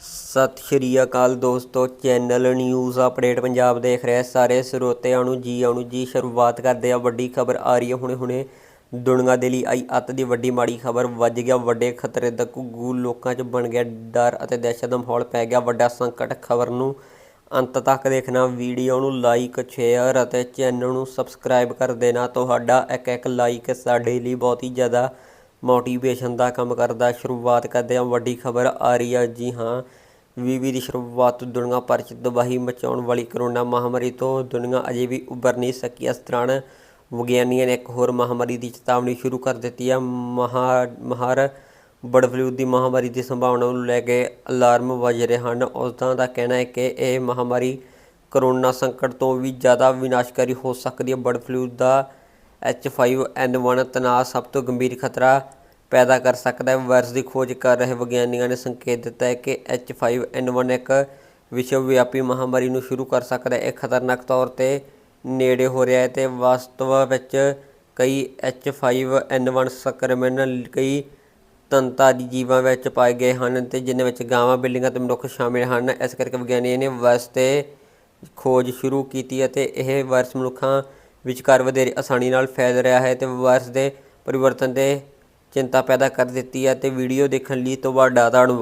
ਸਤਿ ਸ਼੍ਰੀ ਅਕਾਲ ਦੋਸਤੋ, channel news update Punjab ਦੇਖ ਰਹੇ ਸਾਰੇ ਸਰੋਤਿਆਂ ਨੂੰ ਜੀ ਆਉਣ ਨੂੰ ਜੀ ਸ਼ੁਰੂਆਤ ਕਰਦੇ ਆ ਵੱਡੀ ਖਬਰ ਆ ਰਹੀ ਹੈ। ਹੁਣੇ ਹੁਣੇ ਦੁਨੀਆ ਦੇ ਲਈ ਆਈ ਅੱਤ ਦੀ ਵੱਡੀ ਮਾੜੀ ਖਬਰ ਵੱਜ ਗਿਆ। ਵੱਡੇ ਖਤਰੇ ਦਾ ਘੁੱਗੂ ਲੋਕਾਂ 'ਚ ਬਣ ਗਿਆ ਡਰ ਅਤੇ ਦਹਿਸ਼ਤ ਦਾ ਮਾਹੌਲ ਪੈ ਗਿਆ। ਵੱਡਾ ਸੰਕਟ ਖਬਰ ਨੂੰ ਅੰਤ ਤੱਕ ਦੇਖਣਾ। ਵੀਡੀਓ ਨੂੰ ਲਾਈਕ ਸ਼ੇਅਰ ਅਤੇ ਚੈਨਲ ਨੂੰ ਸਬਸਕ੍ਰਾਈਬ ਕਰ ਦੇਣਾ। ਤੁਹਾਡਾ ਇੱਕ ਇੱਕ ਲਾਈਕ ਸਾਡੇ ਲਈ ਬਹੁਤ ਹੀ ਜ਼ਿਆਦਾ ਮੋਟੀਵੇਸ਼ਨ ਦਾ ਕੰਮ ਕਰਦਾ, ਸ਼ੁਰੂਆਤ ਕਰਦੇ ਹਾਂ, ਵੱਡੀ ਖਬਰ ਆ ਰਹੀ ਹੈ ਜੀ ਹਾਂ ਵੀਵੀ ਦੀ ਸ਼ੁਰੂਆਤ ਦੁਨੀਆ ਭਰ 'ਚ ਤਬਾਹੀ ਮਚਾਉਣ ਵਾਲੀ ਕਰੋਨਾ ਮਹਾਮਾਰੀ ਤੋਂ ਦੁਨੀਆ ਅਜੇ ਵੀ ਉੱਭਰ ਨਹੀਂ ਸਕੀ। ਇਸ ਦੌਰਾਨ ਵਿਗਿਆਨੀਆਂ ਨੇ ਇੱਕ ਹੋਰ ਮਹਾਮਾਰੀ ਦੀ ਚੇਤਾਵਨੀ ਸ਼ੁਰੂ ਕਰ ਦਿੱਤੀ ਹੈ ਮਹਾ, ਮਹਾਰ ਬਰਡ ਫਲੂ ਦੀ ਮਹਾਮਾਰੀ ਦੀ ਸੰਭਾਵਨਾ ਨੂੰ ਲੈ ਕੇ ਅਲਾਰਮ ਵੱਜ ਰਹੇ ਹਨ। ਉਸਦਾਂ ਦਾ ਕਹਿਣਾ ਹੈ ਕਿ ਇਹ ਮਹਾਮਾਰੀ ਕਰੋਨਾ ਸੰਕਟ ਤੋਂ ਵੀ ਜ਼ਿਆਦਾ ਵਿਨਾਸ਼ਕਾਰੀ ਹੋ ਸਕਦੀ ਹੈ। ਬਰਡ ਫਲੂ ਦਾ H5N1 ਤਣਾਅ ਸਭ ਤੋਂ ਗੰਭੀਰ ਖਤਰਾ ਪੈਦਾ ਕਰ ਸਕਦਾ ਹੈ। ਵਾਇਰਸ ਦੀ ਖੋਜ ਕਰ ਰਹੇ ਵਿਗਿਆਨੀਆਂ ਨੇ ਸੰਕੇਤ ਦਿੱਤਾ ਹੈ ਕਿ H5N1 ਇੱਕ ਵਿਸ਼ਵ ਵਿਆਪੀ ਮਹਾਮਾਰੀ ਨੂੰ ਸ਼ੁਰੂ ਕਰ ਸਕਦਾ ਹੈ। ਇਹ ਖਤਰਨਾਕ ਤੌਰ ਤੇ ਨੇੜੇ ਹੋ ਰਿਹਾ ਹੈ ਤੇ ਵਾਸਤਵ ਵਿੱਚ ਕਈ H5N1 ਸੰਕਰਮਣ, ਕਈ ਤੰਤਾਰੀ ਜੀਵਾਂ ਵਿੱਚ ਪਾਏ ਗਏ ਹਨ ਤੇ ਜਿਨ੍ਹਾਂ ਵਿੱਚ ਗਾਵਾਂ, ਬਿੱਲੀਆਂ ਤੇ ਮਨੁੱਖ ਸ਼ਾਮਿਲ ਹਨ। ਇਸ ਕਰਕੇ ਵਿਗਿਆਨੀਆਂ ਨੇ ਵਾਇਰਸ ਤੇ ਖੋਜ ਸ਼ੁਰੂ ਕੀਤੀ ਅਤੇ ਇਹ ਵਾਇਰਸ ਮਨੁੱਖਾਂ ਵਿਚਕਾਰ ਵਧੇਰੇ ਆਸਾਨੀ ਨਾਲ ਫੈਲ ਰਿਹਾ ਹੈ ਤੇ ਵਾਇਰਸ ਦੇ ਪਰਿਵਰਤਨ ਦੇ ਚਿੰਤਾ ਪੈਦਾ ਕਰ ਦਿੱਤੀ ਹੈ ਅਤੇ ਵੀਡੀਓ ਦੇਖਣ ਲਈ ਤੁਹਾਡਾ ਧੰਨਵਾਦ